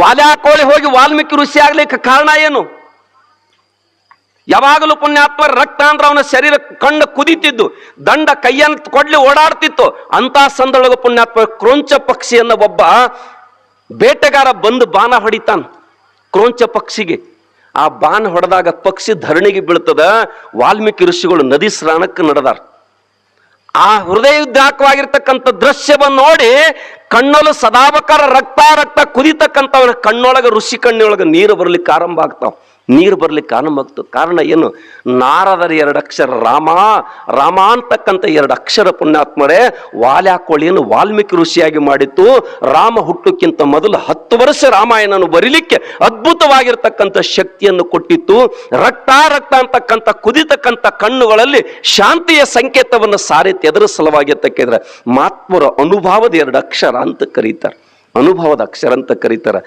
ವಾಲ್ಯಾಕೋಳಿ ಹೋಗಿ ವಾಲ್ಮೀಕಿ ಋಷಿ ಆಗ್ಲಿಕ್ಕೆ ಕಾರಣ ಏನು? ಯಾವಾಗಲೂ ಪುಣ್ಯಾತ್ಮ ರಕ್ತ ಅಂದ್ರೆ ಅವನ ಶರೀರ ಕಣ್ಣು ಕುದಿತಿದ್ದು, ದಂಡ ಕೈಯನ್ನು ಕೊಡ್ಲಿ ಓಡಾಡ್ತಿತ್ತು. ಅಂತ ಸಂದೊಳಗ ಪುಣ್ಯಾತ್ಮ ಕ್ರೋಂಚ ಪಕ್ಷಿಯನ್ನ ಒಬ್ಬ ಬೇಟೆಗಾರ ಬಂದು ಬಾಣ ಹೊಡಿತಾನ ಕ್ರೋಂಚ ಪಕ್ಷಿಗೆ. ಆ ಬಾಣ ಹೊಡೆದಾಗ ಪಕ್ಷಿ ಧರಣಿಗೆ ಬೀಳ್ತದ, ವಾಲ್ಮೀಕಿ ಋಷಿಗಳು ನದಿ ಸ್ನಾನಕ್ಕೆ ನಡೆದಾರ. ಆ ಹೃದಯ ಹೃದಯದಾಯಕವಾಗಿರ್ತಕ್ಕಂಥ ದೃಶ್ಯವನ್ನು ನೋಡಿ ಕಣ್ಣಲ್ಲಿ ಸದಾಬಕರ ರಕ್ತ ರಕ್ತ ಕುದಿತಕ್ಕಂಥವ್ರ ಕಣ್ಣೊಳಗೆ ಋಷಿ ಕಣ್ಣೊಳಗೆ ನೀರು ಬರಲಿಕ್ಕೆ ಆರಂಭ ಆಗ್ತಾವ. ನೀರು ಬರ್ಲಿಕ್ಕೆ ಕಾರಣವಾಗ್ತು ಕಾರಣ ಏನು? ನಾರದರ ಎರಡು ಅಕ್ಷರ. ರಾಮ ರಾಮ ಅಂತಕ್ಕಂಥ ಎರಡು ಅಕ್ಷರ ಪುಣ್ಯಾತ್ಮರೇ ವಾಲ್ಯಾಕೋಳಿಯನ್ನು ವಾಲ್ಮೀಕಿ ಋಷಿಯಾಗಿ ಮಾಡಿತ್ತು. ರಾಮ ಹುಟ್ಟುಕ್ಕಿಂತ ಮೊದಲು ಹತ್ತು ವರ್ಷ ರಾಮಾಯಣನು ಬರೀಲಿಕ್ಕೆ ಅದ್ಭುತವಾಗಿರ್ತಕ್ಕಂಥ ಶಕ್ತಿಯನ್ನು ಕೊಟ್ಟಿತ್ತು. ರಕ್ತ ರಕ್ತ ಅಂತಕ್ಕಂಥ, ಕುದಿತಕ್ಕಂಥ ಕಣ್ಣುಗಳಲ್ಲಿ ಶಾಂತಿಯ ಸಂಕೇತವನ್ನು ಸಾರಿ ಎದರ ಸಲುವಾಗಿ ಮಾತ್ಮರ ಅನುಭವದ ಎರಡು ಅಕ್ಷರ ಅಂತ ಕರೀತಾರೆ. ಅನುಭವದ ಅಕ್ಷರ ಅಂತ ಕರೀತಾರೆ.